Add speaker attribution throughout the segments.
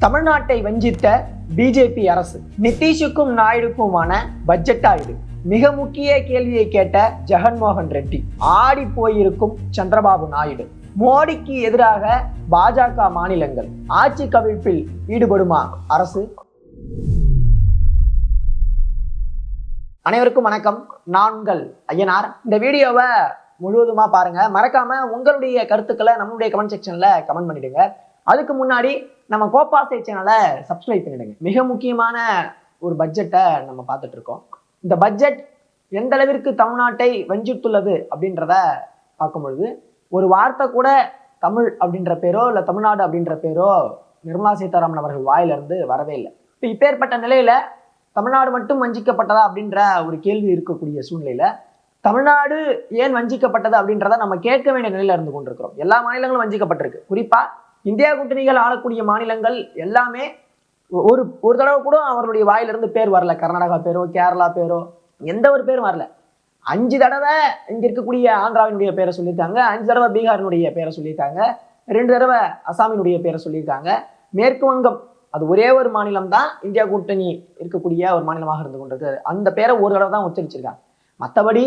Speaker 1: தமிழ்நாட்டை வஞ்சித்த பிஜேபி அரசு நிதிஷுக்கும் நாயுடுக்குமான பட்ஜெட்டா இது. மிக முக்கிய கேள்வியை கேட்ட ஜெகன்மோகன் ரெட்டி ஆடி போயிருக்கும் சந்திரபாபு நாயுடு மோடிக்கு எதிராக பாஜக மாநிலங்கள் ஆட்சி கவிழ்ப்பில் ஈடுபடுமா அரசு? அனைவருக்கும் வணக்கம். நான் ஐயனார். இந்த வீடியோவை முழுவதுமா பாருங்க. மறக்காம உங்களுடைய கருத்துக்களை நம்மளுடைய கமெண்ட் செக்ஷன்ல கமெண்ட் பண்ணிடுங்க. அதுக்கு முன்னாடி நம்ம கோபாசை சேனலை சப்ஸ்கிரைப் பண்ணிடுங்க. மிக முக்கியமான ஒரு பட்ஜெட்டை நம்ம பார்த்துட்டு இருக்கோம். இந்த பட்ஜெட் எந்த அளவிற்கு தமிழ்நாட்டை வஞ்சித்துள்ளது அப்படின்றத பார்க்கும் பொழுது ஒரு வார்த்தை கூட தமிழ் அப்படின்ற பேரோ இல்லை தமிழ்நாடு அப்படின்ற பேரோ நிர்மலா சீதாராமன் அவர்கள் வாயிலிருந்து வரவே இல்லை. இப்போ இப்பேற்பட்ட நிலையில தமிழ்நாடு மட்டும் வஞ்சிக்கப்பட்டதா அப்படின்ற ஒரு கேள்வி இருக்கக்கூடிய சூழ்நிலையில தமிழ்நாடு ஏன் வஞ்சிக்கப்பட்டது அப்படின்றத நம்ம கேட்க வேண்டிய நிலையில இருந்து கொண்டிருக்கிறோம். எல்லா மாநிலங்களும் வஞ்சிக்கப்பட்டிருக்கு. குறிப்பா இந்தியா கூட்டணிகள் ஆளக்கூடிய மாநிலங்கள் எல்லாமே ஒரு ஒரு தடவை கூட அவருடைய வாயிலிருந்து பேர் வரல. கர்நாடகா பேரோ கேரளா பேரோ எந்த ஒரு பேரும் வரல. அஞ்சு தடவை இங்க இருக்கக்கூடிய ஆந்திராவினுடைய பேரை சொல்லியிருக்காங்க. அஞ்சு தடவை பீகாரினுடைய பேரை சொல்லியிருக்காங்க. ரெண்டு தடவை அசாமினுடைய பேரை சொல்லியிருக்காங்க. மேற்கு வங்கம் அது ஒரே ஒரு மாநிலம் தான் இந்தியா கூட்டணி இருக்கக்கூடிய ஒரு மாநிலமாக இருந்து கொண்டிருக்கு அந்த பேரை ஒரு தடவை தான் உச்சரிச்சிருக்காங்க. மற்றபடி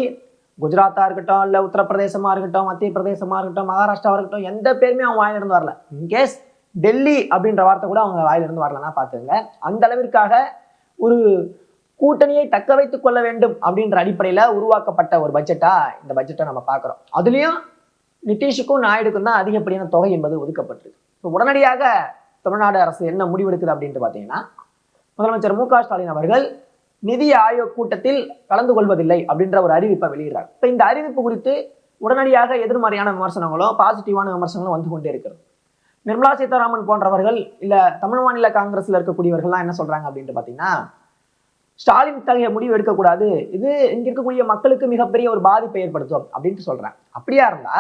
Speaker 1: குஜராத்தா இருக்கட்டும் இல்லை உத்தரப்பிரதேசமாக இருக்கட்டும் மத்திய பிரதேசமாக இருக்கட்டும் மகாராஷ்டிராவாக இருக்கட்டும் எந்த பேருமே அவங்க வாயிலிருந்து வரல. இன்கேஸ் டெல்லி அப்படின்ற வார்த்தை கூட அவங்க வாயிலிருந்து வரலன்னா பார்த்துங்க அந்த அளவிற்காக ஒரு கூட்டணியை தக்க வைத்துக் கொள்ள வேண்டும் அப்படின்ற அடிப்படையில் உருவாக்கப்பட்ட ஒரு பட்ஜெட்டா இந்த பட்ஜெட்டை நம்ம பார்க்குறோம். அதுலேயும் நிதிஷுக்கும் நாயுடுக்கும் தான் அதிகப்படியான தொகை என்பது ஒதுக்கப்பட்டிருக்கு. இப்போ உடனடியாக தமிழ்நாடு அரசு என்ன முடிவெடுக்குது அப்படின்ட்டு பார்த்தீங்கன்னா முதலமைச்சர் மு க ஸ்டாலின் அவர்கள் நிதி ஆயோக் கூட்டத்தில் கலந்து கொள்வதில்லை அப்படின்ற ஒரு அறிவிப்பை வெளியிடுறார் இப்போ இந்த அறிவிப்பு குறித்து உடனடியாக எதிர்மறையான விமர்சனங்களும் பாசிட்டிவான விமர்சனங்களும் வந்து கொண்டே இருக்கிறது. நிர்மலா சீதாராமன் போன்றவர்கள் இல்ல தமிழ் மாநில காங்கிரஸ்ல இருக்கக்கூடியவர்கள்லாம் என்ன சொல்றாங்க அப்படின்ட்டு பாத்தீங்கன்னா ஸ்டாலின் தகைய முடிவு எடுக்கக்கூடாது. இது இங்க இருக்கக்கூடிய மக்களுக்கு மிகப்பெரிய ஒரு பாதிப்பை ஏற்படுத்தும் அப்படின்ட்டு சொல்றாங்க. அப்படியா இருந்தா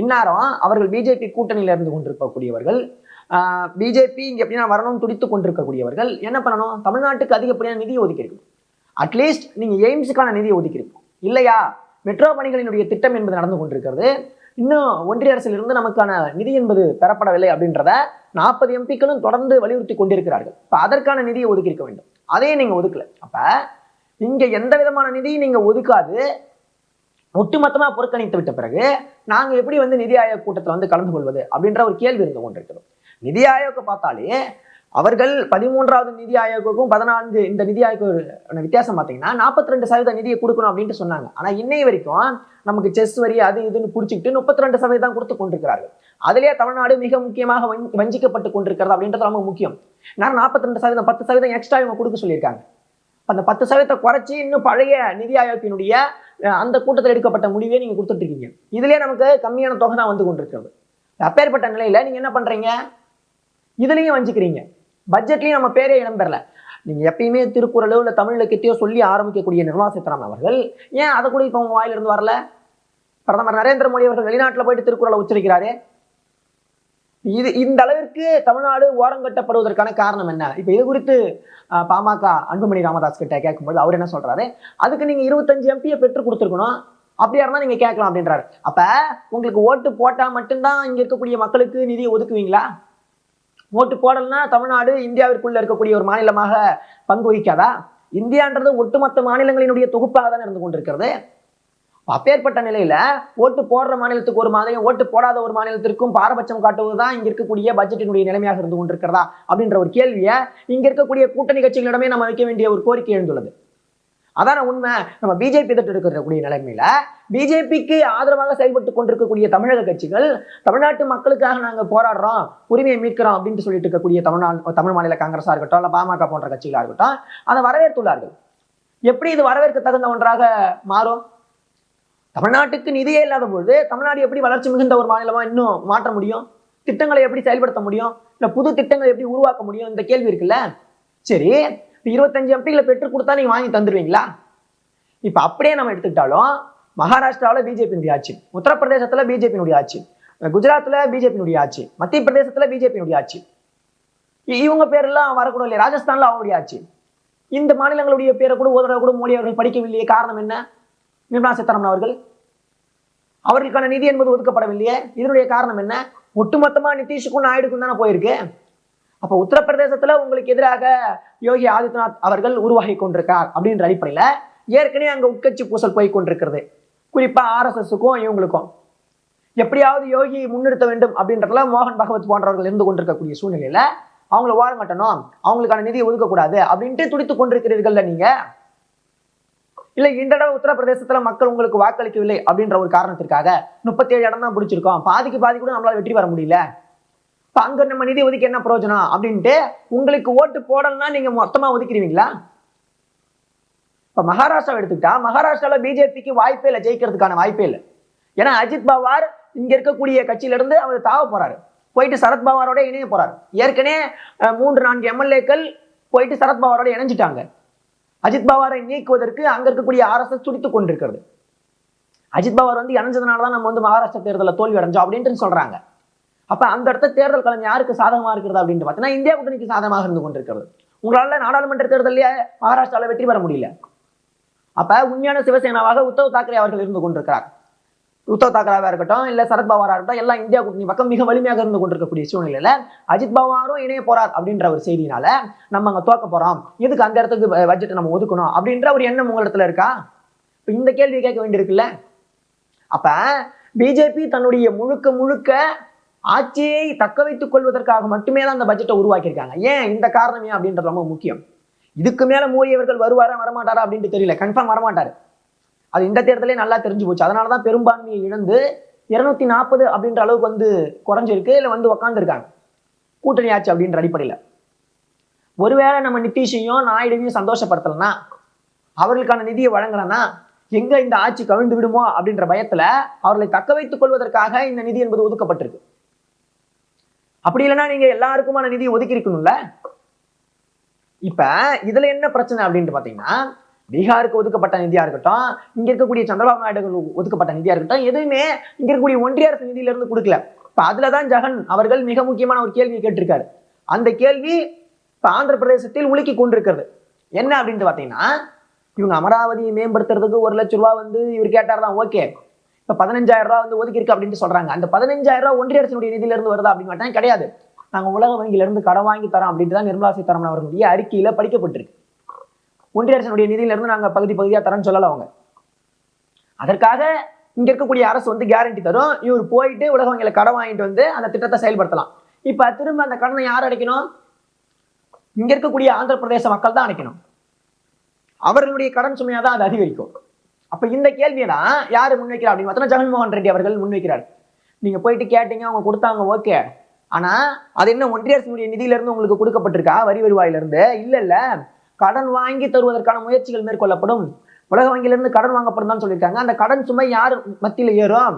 Speaker 1: இந்நேரம் அவர்கள் பிஜேபி கூட்டணியில இருந்து கொண்டிருக்கக்கூடியவர்கள் பிஜேபி இங்க எப்படின்னா வரணும்னு துடித்து கொண்டிருக்கக்கூடியவர்கள் என்ன பண்ணணும்? தமிழ்நாட்டுக்கு அதிகப்படியான நிதி ஒதுக்கியிருக்கணும் அட்லீஸ்ட் நீங்கள் எய்ம்ஸுக்கான நிதி ஒதுக்கியிருக்கும் இல்லையா? மெட்ரோ பணிகளினுடைய திட்டம் என்பது நடந்து கொண்டிருக்கிறது. இன்னும் ஒன்றிய அரசிலிருந்து நமக்கான நிதி என்பது பெறப்படவில்லை அப்படின்றத நாற்பது எம்பிக்களும் தொடர்ந்து வலியுறுத்தி கொண்டிருக்கிறார்கள். இப்போ அதற்கான நிதியை ஒதுக்கியிருக்க வேண்டும். அதையே நீங்கள் ஒதுக்கல. அப்போ இங்கே எந்த விதமான நிதியும் நீங்கள் ஒதுக்காது. ஒட்டுமொத்தமாக புறக்கணித்து விட்ட பிறகு நாங்கள் எப்படி வந்து நிதி ஆயோக் கூட்டத்தில் வந்து கலந்து கொள்வது அப்படின்ற ஒரு கேள்வி இருந்து கொண்டிருக்கிறோம் நிதி ஆயோக்கை பார்த்தாலே அவர்கள் பதிமூன்றாவது நிதி ஆயோக்குக்கும் பதினான்கு இந்த நிதி ஆயோக்கு வித்தியாசம் பார்த்தீங்கன்னா நாற்பத்தி ரெண்டு சதவீத நிதியை கொடுக்கணும் அப்படின்ட்டு சொன்னாங்க. ஆனால் இன்னை வரைக்கும் நமக்கு செஸ் வரி அது இதுன்னு பிடிச்சிக்கிட்டு முப்பத்தி ரெண்டு சதவீதம் கொடுத்து கொண்டிருக்கிறார்கள். அதிலேயே தமிழ்நாடு மிக முக்கியமாக வஞ்சிக்கப்பட்டு கொண்டிருக்கிறது அப்படின்றது ரொம்ப முக்கியம். நான் நாற்பத்தி ரெண்டு சதவீதம் பத்து சதவீதம் எக்ஸ்ட்ரா இவங்க கொடுக்க சொல்லியிருக்காங்க. அந்த பத்து சதவீதத்தை குறைச்சி இன்னும் பழைய நிதி ஆயோக்கினுடைய அந்த கூட்டத்தில் எடுக்கப்பட்ட முடிவே நீங்கள் கொடுத்துட்டு இருக்கீங்க. நமக்கு கம்மியான தொகை தான் வந்து கொண்டிருக்கிறது. அப்பேற்பட்ட நிலையில் நீங்கள் என்ன பண்ணுறீங்க இதுலேயும் வஞ்சிக்கிறீங்க. பட்ஜெட்லேயும் நம்ம பேரே இடம்பெறல நீங்கள் எப்பயுமே திருக்குறளோ இல்லை தமிழ் இலக்கியத்தையோ சொல்லி ஆரம்பிக்கக்கூடிய நிர்மலா சீதாராமன் அவர்கள் ஏன் அதை கூட இப்போ உங்க வாயிலிருந்து வரல? பிரதமர் நரேந்திர மோடி அவர்கள் வெளிநாட்டில் போயிட்டு திருக்குறளை உச்சரிக்கிறாரு. இது இந்த அளவிற்கு தமிழ்நாடு ஓரங்கட்டப்படுவதற்கான காரணம் என்ன? இப்போ இது குறித்து பாமக அன்புமணி ராமதாஸ் கிட்ட கேட்கும்போது அவர் என்ன சொல்றாரு? அதுக்கு நீங்க இருபத்தஞ்சு எம்பியை பெற்று கொடுத்துருக்கணும். அப்படியா இருந்தால் நீங்க கேட்கலாம் அப்படின்றாரு. அப்ப உங்களுக்கு ஓட்டு போட்டா மட்டும்தான் இங்க இருக்கக்கூடிய மக்களுக்கு நிதியை ஒதுக்குவீங்களா? ஓட்டு போடலன்னா தமிழ்நாடு இந்தியாவிற்குள்ள இருக்கக்கூடிய ஒரு மாநிலமாக பங்கு வகிக்காதா? இந்தியான்றது ஒட்டுமொத்த மாநிலங்களினுடைய தொகுப்பாக தான் இருந்து கொண்டிருக்கிறது. அப்பேற்பட்ட நிலையில ஓட்டு போடுற மாநிலத்துக்கு ஒரு மாதிரியும் ஓட்டு போடாத ஒரு மாநிலத்திற்கும் பாரபட்சம் காட்டுவதுதான் இங்க இருக்கக்கூடிய பட்ஜெட்டினுடைய நிலைமையாக இருந்து கொண்டிருக்கிறதா? அப்படின்ற ஒரு கேள்வியை இங்க இருக்கக்கூடிய கூட்டணி கட்சிகளிடமே நம்ம வைக்க வேண்டிய ஒரு கோரிக்கை எழுந்துள்ளது. அதான உண்மை. நம்ம பிஜேபி எதிர்த்து இருக்கக்கூடிய நிலைமையில பிஜேபிக்கு ஆதரவாக செயல்பட்டு கொண்டிருக்கக்கூடிய தமிழக கட்சிகள் தமிழ்நாட்டு மக்களுக்காக நாங்க போராடுறோம் உரிமையை மீட்கிறோம் அப்படின்ட்டு சொல்லிட்டு இருக்கக்கூடிய தமிழ்நாடு தமிழ் மாநில காங்கிரஸா இருக்கட்டும் இல்ல பாமக போன்ற கட்சிகளா இருக்கட்டும் அதை வரவேற்றுள்ளார்கள் எப்படி இது வரவேற்க தகுந்த ஒன்றாக மாறும்? தமிழ்நாட்டுக்கு நிதியே இல்லாத பொழுது தமிழ்நாடு எப்படி வளர்ச்சி மிகுந்த ஒரு மாநிலமா இன்னும் மாற்ற முடியும்? திட்டங்களை எப்படி செயல்படுத்த முடியும்? இல்ல புது திட்டங்களை எப்படி உருவாக்க முடியும்? இந்த கேள்வி இருக்குல்ல? சரி இருபத்தஞ்சு எம்பிகளை பெற்று கொடுத்தா நீங்கள் வாங்கி தந்துடுவீங்களா? இப்ப அப்படியே நம்ம எடுத்துக்கிட்டாலும் மகாராஷ்டிராவில் பிஜேபியினுடைய ஆட்சி உத்தரப்பிரதேசத்துல பிஜேபியினுடைய ஆட்சி குஜராத்தில் பிஜேபியினுடைய ஆட்சி மத்திய பிரதேசத்துல பிஜேபியினுடைய ஆட்சி. இவங்க பேரெல்லாம் வரக்கூடாது இல்லையா? ராஜஸ்தானில் அவங்களுடைய ஆட்சி. இந்த மாநிலங்களுடைய பேரை கூட ஓதரவை கூட மோடி அவர்கள் படிக்கவில்லையே. காரணம் என்ன? நிர்மலா சீதாராமன் அவர்கள். அவர்களுக்கான நிதி என்பது ஒதுக்கப்படவில்லையே. இதனுடைய காரணம் என்ன? ஒட்டுமொத்தமா நிதிஷுக்கும் நாயுடுக்கும் தானே போயிருக்கு. அப்ப உத்தரப்பிரதேசத்துல உங்களுக்கு எதிராக யோகி ஆதித்யநாத் அவர்கள் உருவாகி கொண்டிருக்கார் அப்படின்ற அடிப்படையில ஏற்கனவே அங்க உட்கட்சி பூசல் போய் கொண்டிருக்கிறது. குறிப்பா ஆர்எஸ்எஸ்க்கும் இவங்களுக்கும். எப்படியாவது யோகி முன்னிறுத்த வேண்டும் அப்படின்றதுல மோகன் பகவத் போன்றவர்கள் இருந்து கொண்டிருக்கக்கூடிய சூழ்நிலையில அவங்கள ஓரம் கட்டணும் அவங்களுக்கான நிதியை ஒதுக்கக்கூடாது அப்படின்ட்டு துடித்து கொண்டிருக்கிறீர்கள்ல நீங்க. இல்ல இந்த தடவை உத்தரப்பிரதேசத்துல மக்கள் உங்களுக்கு வாக்களிக்கவில்லை அப்படின்ற ஒரு காரணத்திற்காக முப்பத்தி ஏழு இடம் தான் பிடிச்சிருக்கோம். பாதிக்கு பாதி கூட நம்மளால வெற்றி பெற முடியல. இப்போ அங்க நம்ம நிதி ஒதுக்கி என்ன பிரயோஜனம் அப்படின்ட்டு உங்களுக்கு ஓட்டு போடலன்னா நீங்க மொத்தமா ஒதுக்கிடுவீங்களா? இப்ப மகாராஷ்டிராவை எடுத்துக்கிட்டா மகாராஷ்டிரால பிஜேபிக்கு வாய்ப்பே இல்லை ஜெயிக்கிறதுக்கான வாய்ப்பே இல்லை. ஏன்னா அஜித் பவார் இங்க இருக்கக்கூடிய கட்சியிலிருந்து அவர் தாவ போறாரு. போயிட்டு சரத்பவாரோட இணைய போறாரு. ஏற்கனவே மூன்று நான்கு எம்எல்ஏக்கள் போயிட்டு சரத்பவாரோட இணைஞ்சிட்டாங்க. அஜித் பவாரை நீக்குவதற்கு அங்க இருக்கக்கூடிய ஆர்எஸ்எஸ் துடித்து கொண்டிருக்கிறது. அஜித் பவார் வந்து இணைஞ்சதுனால தான் நம்ம வந்து மகாராஷ்டிரா தேர்தலில் தோல்வி அடைஞ்சோம் அப்படின்ட்டு சொல்றாங்க. அப்ப அந்த இடத்த தேர்தல் களம் யாருக்கு சாதகமா இருக்கிறது அப்படின்னு பார்த்தீங்கன்னா இந்தியா கூட்டணிக்கு சாதகமாக இருந்து கொண்டிருக்கிறது. உங்களால நாடாளுமன்ற தேர்தலையே மகாராஷ்டிராவில் வெற்றி பெற முடியல. அப்ப உண்மையான சிவசேனாவாக உத்தவ் தாக்கரே அவர்கள் இருந்து கொண்டிருக்கிறார். உத்தவ் தாக்கராவா இருக்கட்டும் இல்ல சரத்பவாரா இருக்கட்டும் எல்லாம் இந்தியா கூட்டணி பக்கம் மிக வலிமையாக இருந்து கொண்டிருக்கக்கூடிய சூழ்நிலையில அஜித் பவாரும் இணைய போறார் அப்படின்ற ஒரு செய்தினால நம்ம அங்க தோக்க போறோம். எதுக்கு அந்த இடத்துக்கு பட்ஜெட் நம்ம ஒதுக்கணும் அப்படின்ற ஒரு எண்ணம் உங்களிடத்துல இருக்கா? இப்ப இந்த கேள்வி கேட்க வேண்டியிருக்குல்ல அப்ப பிஜேபி தன்னுடைய முழுக்க முழுக்க ஆட்சியை தக்க வைத்துக் கொள்வதற்காக மட்டுமே தான் அந்த பட்ஜெட்டை உருவாக்கியிருக்காங்க. ஏன்? இந்த காரணம் ஏன் அப்படின்றது ரொம்ப முக்கியம். இதுக்கு மேலே மோடி அவர்கள் வருவாரா வரமாட்டாரா அப்படின்ட்டு தெரியல. கன்ஃபார்ம் வரமாட்டாரு. அது இந்த தேர்தலே நல்லா தெரிஞ்சு போச்சு. அதனாலதான் பெரும்பான்மையை இழந்து இருநூத்தி நாற்பது அப்படின்ற அளவுக்கு வந்து குறைஞ்சிருக்கு. இல்லை வந்து உக்காந்துருக்காங்க. கூட்டணி ஆட்சி அப்படின்ற அடிப்படையில். ஒருவேளை நம்ம நிதிஷையும் நாயுடுவையும் சந்தோஷப்படுத்தலைன்னா அவர்களுக்கான நிதியை வழங்கலைன்னா எங்க இந்த ஆட்சி கவிழ்ந்து விடுமோ அப்படின்ற பயத்துல அவர்களை தக்க வைத்துக் கொள்வதற்காக இந்த நிதி என்பது ஒதுக்கப்பட்டிருக்கு. அப்படி இல்லைன்னா நீங்க எல்லாருக்குமான நிதியை ஒதுக்கி இருக்கணும்ல இப்ப இதுல என்ன பிரச்சனை அப்படின்ட்டு பாத்தீங்கன்னா பீகாருக்கு ஒதுக்கப்பட்ட நிதியா இருக்கட்டும் இங்க இருக்கக்கூடிய சந்திரபாபு நாயுடு ஒதுக்கப்பட்ட நிதியா இருக்கட்டும் எதுவுமே இங்க இருக்கக்கூடிய ஒன்றிய அரசு நிதியில இருந்து கொடுக்கல. இப்ப அதுலதான் ஜெகன் அவர்கள் மிக முக்கியமான ஒரு கேள்வியை கேட்டிருக்காரு. அந்த கேள்வி இப்ப ஆந்திர பிரதேசத்தில் உலுக்கி கொண்டிருக்கிறது. என்ன அப்படின்ட்டு பாத்தீங்கன்னா இவங்க அமராவதியை மேம்படுத்துறதுக்கு ஒரு லட்சம் ரூபாய் வந்து இவர் கேட்டார் தான் ஓகே. இப்ப பதினஞ்சாயிரம் ரூபா வந்து ஒதுக்கி இருக்கு அப்படின்னு சொல்றாங்க. அந்த பதினஞ்சாயிரம் ரூபா ஒன்றிய அரசினுடைய நிதியிலிருந்து வருதா அப்படின்னு கிடையாது. நாங்க உலக வங்கியில இருந்து கடன் வாங்கி தரோம் அப்படின்ட்டு தான் நிர்மலா சீதாராமன் அவர்களுடைய அறிக்கையில படிக்கப்பட்டிருக்கு. ஒன்றிய அரசினுடைய நிதியில இருந்து நாங்க பகுதி பகுதியா தரோம்னு சொல்லலை அவங்க. அதற்காக இங்க இருக்கக்கூடிய அரசு வந்து கேரண்டி தரும். இவர் போயிட்டு உலக வங்கியில கடன் வாங்கிட்டு வந்து அந்த திட்டத்தை செயல்படுத்தலாம். இப்ப திரும்ப அந்த கடனை யார் அடைக்கணும்? இங்க இருக்கக்கூடிய ஆந்திர பிரதேச மக்கள் தான் அடைக்கணும். அவர்களுடைய கடன் சுமையாக தான் அது அதிகரிக்கும். அப்ப இந்த கேள்வியை தான் யார் முன்வைக்கிறா அப்படின்னு பார்த்தோன்னா ஜெகன்மோகன் ரெட்டி அவர்கள் முன்வைக்கிறார். நீங்க போயிட்டு கேட்டீங்க அவங்க கொடுத்தாங்க ஓகே ஆனா அது என்ன ஒன்றிய அரசினுடைய நிதியில இருந்து உங்களுக்கு கொடுக்கப்பட்டிருக்கா? வரி வருவாயிலிருந்து? இல்ல இல்ல. கடன் வாங்கி தருவதற்கான முயற்சிகள் மேற்கொள்ளப்படும். உலக வங்கியிலிருந்து கடன் வாங்கப்படும் தான் சொல்லியிருக்காங்க. அந்த கடன் சுமை யார் மத்தியில ஏறும்?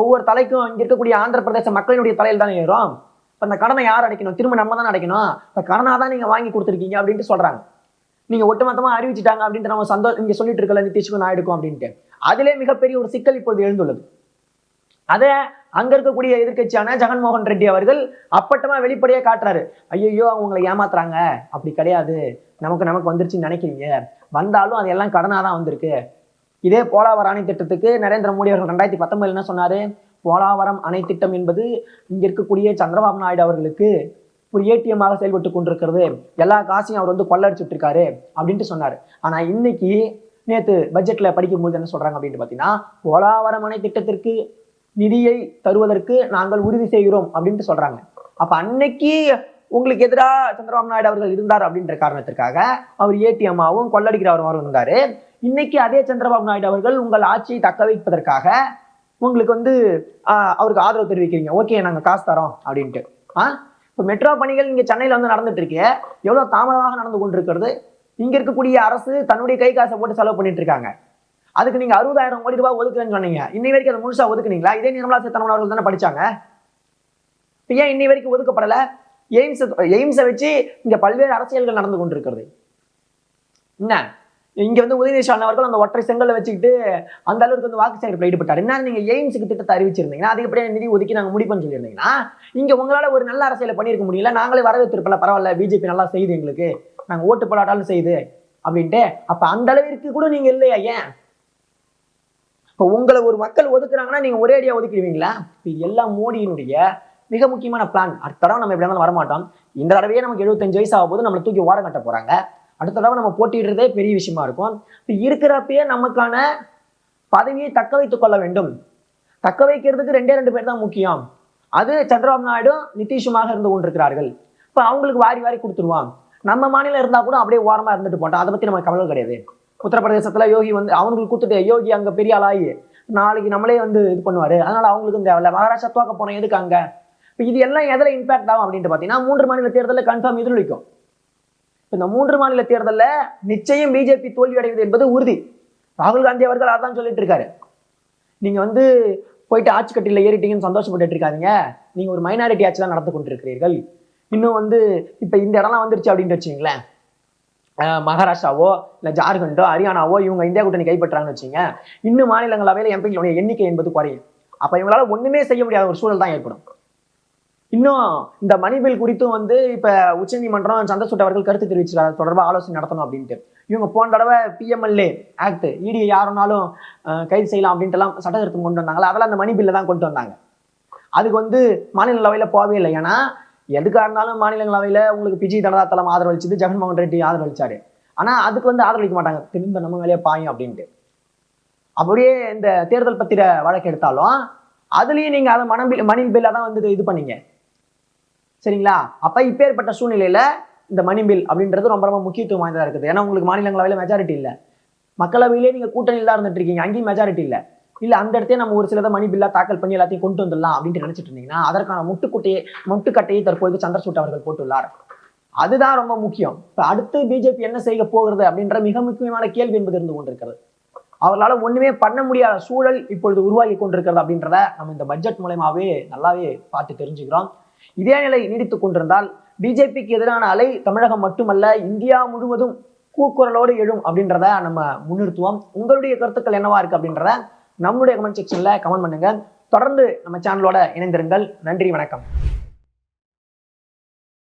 Speaker 1: ஒவ்வொரு தலைக்கும் இங்க இருக்கக்கூடிய ஆந்திர பிரதேச மக்களினுடைய தலையில் தானே ஏறும்? இப்ப அந்த கடனை யார் அடைக்கணும்? திரும்ப நம்ம தான் அடைக்கணும். இப்ப கடனா தான் நீங்க வாங்கி கொடுத்துருக்கீங்க அப்படின்ட்டு சொல்றாங்க. நீங்க ஒட்டுமொத்தமா அறிவிச்சிட்டாங்க அப்படின்ட்டு நம்ம சந்தோஷம் நீங்க சொல்லிட்டு இருக்கல நிதிஷ்கும் எடுக்கும் அப்படின்ட்டு. அதிலே மிகப்பெரிய ஒரு சிக்கல் இப்பொழுது எழுந்துள்ளது. அதை அங்க இருக்கக்கூடிய எதிர்க்கட்சியான ஜெகன்மோகன் ரெட்டி அவர்கள் அப்பட்டமா வெளிப்படையே காட்டுறாரு. ஐயோ அவங்களை ஏமாத்துறாங்க. அப்படி கிடையாது. நமக்கு நமக்கு வந்துருச்சுன்னு நினைக்கிறீங்க. வந்தாலும் அது எல்லாம் கடனாக தான் வந்திருக்கு. இதே போலாவரம் அணை திட்டத்துக்கு நரேந்திர மோடி அவர்கள் ரெண்டாயிரத்தி பத்தொன்பதுல என்ன சொன்னாரு? போலாவரம் அணை திட்டம் என்பது இங்க இருக்கக்கூடிய சந்திரபாபு நாயுடு அவர்களுக்கு ஒரு ஏடிஎம்மாக செயல்பட்டு கொண்டிருக்கிறது. எல்லா காசையும் அவர் வந்து கொள்ளடிச்சுட்டு இருக்காரு அப்படின்ட்டு சொன்னார். ஆனால் இன்னைக்கு நேற்று பட்ஜெட்ல படிக்கும்போது என்ன சொல்றாங்க அப்படின்ட்டு பார்த்தீங்கன்னா போலாவரம் திட்டத்திற்கு நிதியை தருவதற்கு நாங்கள் உறுதி செய்கிறோம் அப்படின்ட்டு சொல்றாங்க. அப்போ அன்னைக்கு உங்களுக்கு எதிராக சந்திரபாபு நாயுடு அவர்கள் இருந்தார் அப்படின்ற காரணத்திற்காக அவர் ஏடிஎம்மாவும் கொள்ளடிக்கிறவரும் இருந்தார். இன்னைக்கு அதே சந்திரபாபு நாயுடு அவர்கள் உங்கள் ஆட்சியை தக்க வைப்பதற்காக உங்களுக்கு வந்து ஆஹ், அவருக்கு ஆதரவு தெரிவிக்கிறீங்க. ஓகே நாங்கள் காசு தரோம் அப்படின்ட்டு. ஆ? இப்போ மெட்ரோ பணிகள் இங்கே சென்னையில வந்து நடந்துட்டு இருக்கு எவ்வளவு தாமதமாக நடந்து கொண்டிருக்கிறது? இங்க இருக்கக்கூடிய அரசு தன்னுடைய கை காசை போட்டு செலவு பண்ணிட்டு இருக்காங்க. அதுக்கு நீங்க அறுபதாயிரம் கோடி ரூபாய் ஒதுக்குறேன்னு சொன்னீங்க. இன்னை வரைக்கும் அதை முழுசா ஒதுக்குனீங்களா? இதே நிர்மலா சீதாராமன் அவர்கள் தானே படிச்சாங்க. இப்போ ஏன் இன்னை வரைக்கும் ஒதுக்கப்படல? எய்ம்ஸ் எய்ம்ஸை வச்சு இங்க பல்வேறு அரசியல்கள் நடந்து கொண்டிருக்கிறது. என்ன? இங்கே வந்து உதயநிதி ஸ்டாலின் அவர்கள் அந்த ஒற்றை செங்கல்ல வச்சுக்கிட்டு அந்த அளவுக்கு வந்து வாக்கு சேகரிப்பில் ஈடுபட்டார். என்ன நீங்க எய்ம்ஸுக்கு திட்டத்தை அறிவிச்சிருந்தீங்கன்னா அதுக்கப்படியே நிதி ஒதுக்கி நாங்கள் முடிப்போம்னு சொல்லியிருந்தீங்கன்னா இங்க உங்களால ஒரு நல்ல அரசியலை பண்ணியிருக்க முடியல. நாங்களே வரவேற்றிருப்பல பரவாயில்ல பிஜேபி நல்லா செய்யுது எங்களுக்கு. நாங்க ஓட்டு போடாட்டாலும் செய்யுது அப்படின்ட்டு அப்போ அந்த அளவிற்கு கூட நீங்க இல்லையா ஏன்? இப்போ உங்களை ஒரு மக்கள் ஒதுக்குறாங்கன்னா நீங்க ஒரே அடியா ஒதுக்கிடுவீங்களா? இப்போ எல்லாம் மோடியினுடைய மிக முக்கியமான பிளான் அடுத்த தடவை நம்ம எப்படி இருந்தாலும் வரமாட்டோம். இந்த தடவையே நமக்கு எழுபத்தஞ்சு வயசு ஆகும் போது நம்மளை தூக்கி ஓரம் கட்ட போறாங்க. அடுத்த தடவை நம்ம போட்டிடுறதே பெரிய விஷயமா இருக்கும். இப்போ இருக்கிறப்பயே நமக்கான பதவியை தக்க வைத்துக் கொள்ள வேண்டும். தக்க வைக்கிறதுக்கு ரெண்டே ரெண்டு பேர் தான் முக்கியம். அது சந்திரபாபு நாயுடு நிதிஷுமாக இருந்து கொண்டிருக்கிறார்கள். இப்போ அவங்களுக்கு வாரி வாரி கொடுத்துருவான். நம்ம மாநிலம் இருந்தால் கூட அப்படியே ஓரமாக இருந்துட்டு போட்டோம் அதை பற்றி நமக்கு கவலை கிடையாது. உத்தரப்பிரதேசத்தில் யோகி வந்து அவங்களுக்கு கொடுத்துட்டு யோகி அங்கே பெரிய ஆளாகி நாளைக்கு நம்மளே வந்து இது பண்ணுவார். அதனால் அவங்களுக்கும் தேவையில்ல. மகாராஷ்டிரா தோக்க போனோம் எதுக்கு அங்கே? இப்போ இது எல்லாம் எதில் இம்பாக்ட் ஆகும் அப்படின்ட்டு பார்த்தீங்கன்னா மூன்று மாநில தேர்தலில் கன்ஃபார்ம் எதிரொலிக்கும் இந்த மூன்று மாநில தேர்தலில் நிச்சயம் பிஜேபி தோல்வி அடைவது என்பது உறுதி. ராகுல் காந்தி அவர்கள் அதான் சொல்லிட்டு இருக்காரு. நீங்க வந்து போயிட்டு ஆட்சி கட்டில ஏறிட்டீங்கன்னு சந்தோஷப்பட்டுட்டு இருக்காதீங்க. நீங்க ஒரு மைனாரிட்டி ஆட்சி தான் நடந்து கொண்டிருக்கிறீர்கள். இன்னும் வந்து இப்ப இந்த இடம்லாம் வந்துருச்சு அப்படின்னு வச்சுங்களேன் மகாராஷ்டிராவோ இல்ல ஜார்க்கண்டோ ஹரியானாவோ இவங்க இந்தியா கூட்டணி கைப்பற்றாங்கன்னு வச்சுங்க இன்னும் மாநிலங்களவையில எம்பிகளுடைய எண்ணிக்கை என்பது குறையும். அப்ப இவங்களால ஒண்ணுமே செய்ய முடியாத ஒரு சூழல் தான் ஏற்படும். இன்னும் இந்த மணி பில் குறித்தும் வந்து இப்போ உச்சநீதிமன்றம் சந்திரசூட் அவர்கள் கருத்து தெரிவிச்சிருக்காரு தொடர்பாக ஆலோசனை நடத்தணும் அப்படின்ட்டு. இவங்க போன தடவை பிஎம்எல்ஏ ஆக்ட் இடி யாருனாலும் கைது செய்யலாம் அப்படின்ட்டுலாம் சட்ட திருத்தம் கொண்டு வந்தாங்களா அதெல்லாம் அந்த மணி பில்ல தான் கொண்டு வந்தாங்க. அதுக்கு வந்து மாநிலங்களவையில் போகவே இல்லை. ஏன்னா எதுக்காக இருந்தாலும் மாநிலங்களவையில் உங்களுக்கு பிஜி தனதா தளம் ஆதரவளிச்சது ஜெகன்மோகன் ரெட்டி ஆதரவளிச்சாரு. ஆனால் அதுக்கு வந்து ஆதரவளிக்க மாட்டாங்க. திரும்ப நம்ம மேலேயே பாயும் அப்படின்ட்டு. அப்படியே இந்த தேர்தல் பத்திர வழக்கு எடுத்தாலும் அதுலேயும் நீங்கள் அதை மனம் மணி பில்லாக தான் வந்து இது பண்ணீங்க. சரிங்களா? அப்போ இப்பேற்பட்ட சூழ்நிலையில இந்த மணி பில் அப்படின்றது ரொம்ப ரொம்ப முக்கியத்துவம் வாய்ந்ததாக இருக்குது. ஏன்னா உங்களுக்கு மாநிலங்களவையில் மெஜாரிட்டி இல்லை. மக்களவையிலே நீங்க கூட்டணியில் தான் இருந்துட்டு இருக்கீங்க அங்கேயும் மெஜாரிட்டி இல்லை. இல்லை அந்த இடத்தையே நம்ம ஒரு சிலதை மணி பில்லா தாக்கல் பண்ணி எல்லாத்தையும் கொண்டு வந்துடலாம் அப்படின்ட்டு நினைச்சிட்டு இருந்தீங்கன்னா அதற்கான முட்டுக்குட்டையை முட்டுக்கட்டையை தற்போது சந்திரசூட் அவர்கள் போட்டுள்ளார். அதுதான் ரொம்ப முக்கியம். இப்போ அடுத்து பிஜேபி என்ன செய்ய போகிறது அப்படின்ற மிக முக்கியமான கேள்வி என்பது இருந்து கொண்டிருக்கிறது. அவர்களால ஒண்ணுமே பண்ண முடியாத சூழல் இப்பொழுது உருவாகி கொண்டிருக்கிறது அப்படின்றத நம்ம இந்த பட்ஜெட் மூலயமாவே நல்லாவே பார்த்து தெரிஞ்சுக்கிறோம். இதே நிலை நீடித்துக் கொண்டிருந்தால் பிஜேபிக்கு எதிரான அலை தமிழகம் மட்டுமல்ல இந்தியா முழுவதும் கூக்குரலோடு எழும் அப்படின்றத நம்ம முன்னிறுத்துவோம். உங்களுடைய கருத்துக்கள் என்னவா இருக்கு அப்படின்றத நம்மளுடைய கமெண்ட் செக்ஷன்ல கமெண்ட் பண்ணுங்க. தொடர்ந்து நம்ம சேனலோட இணைந்திருங்கள். நன்றி வணக்கம்.